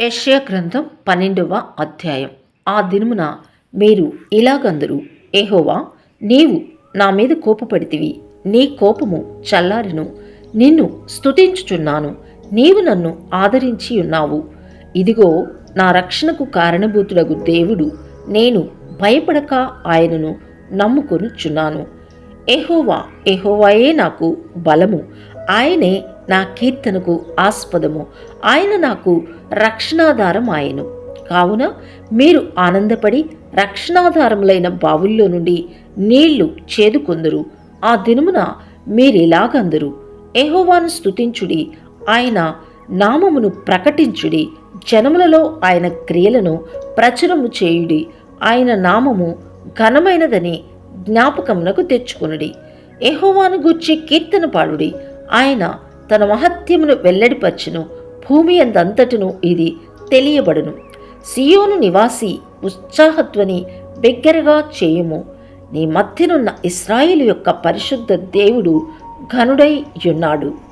యష్యా గ్రంథం పన్నెండవ అధ్యాయం. ఆ దినమున మీరు ఇలాగందరు ఏహోవా నీవు నా మీద కోపపడితివి. నీ కోపము చల్లారిను. నిన్ను స్తుతించుచున్నాను. నీవు నన్ను ఆదరించి ఉన్నావు. ఇదిగో నా రక్షణకు కారణభూతుడగు దేవుడు నేను భయపడక ఆయనను నమ్ముకొనుచున్నాను. ఎహోవా ఎహోవాయే నాకు బలము. ఆయనే నా కీర్తనకు ఆస్పదము. ఆయన నాకు రక్షణాధారం ఆయను కావున మీరు ఆనందపడి రక్షణాధారములైన బావుల్లో నుండి నీళ్ళు చేదుకొందురు. ఆ దినమున మీరిలాగందరు. ఎహోవాను స్తుతించుడి. ఆయన నామమును ప్రకటించుడి. జనములలో ఆయన క్రియలను ప్రచురము చేయుడి. ఆయన నామము ఘనమైనదని జ్ఞాపకమునకు తెచ్చుకొనుడి. ఎహోవాను గూర్చి కీర్తన పాడుడి. ఆయన తన మహత్యమును వెల్లడిపరచును. భూమి అందంతటను ఇది తెలియబడును. సియోను నివాసి ఉత్సాహత్వని బిగ్గరగా చేయుము. నీ మధ్యనున్న ఇస్రాయిల్ యొక్క పరిశుద్ధ దేవుడు ఘనుడై ఉన్నాడు.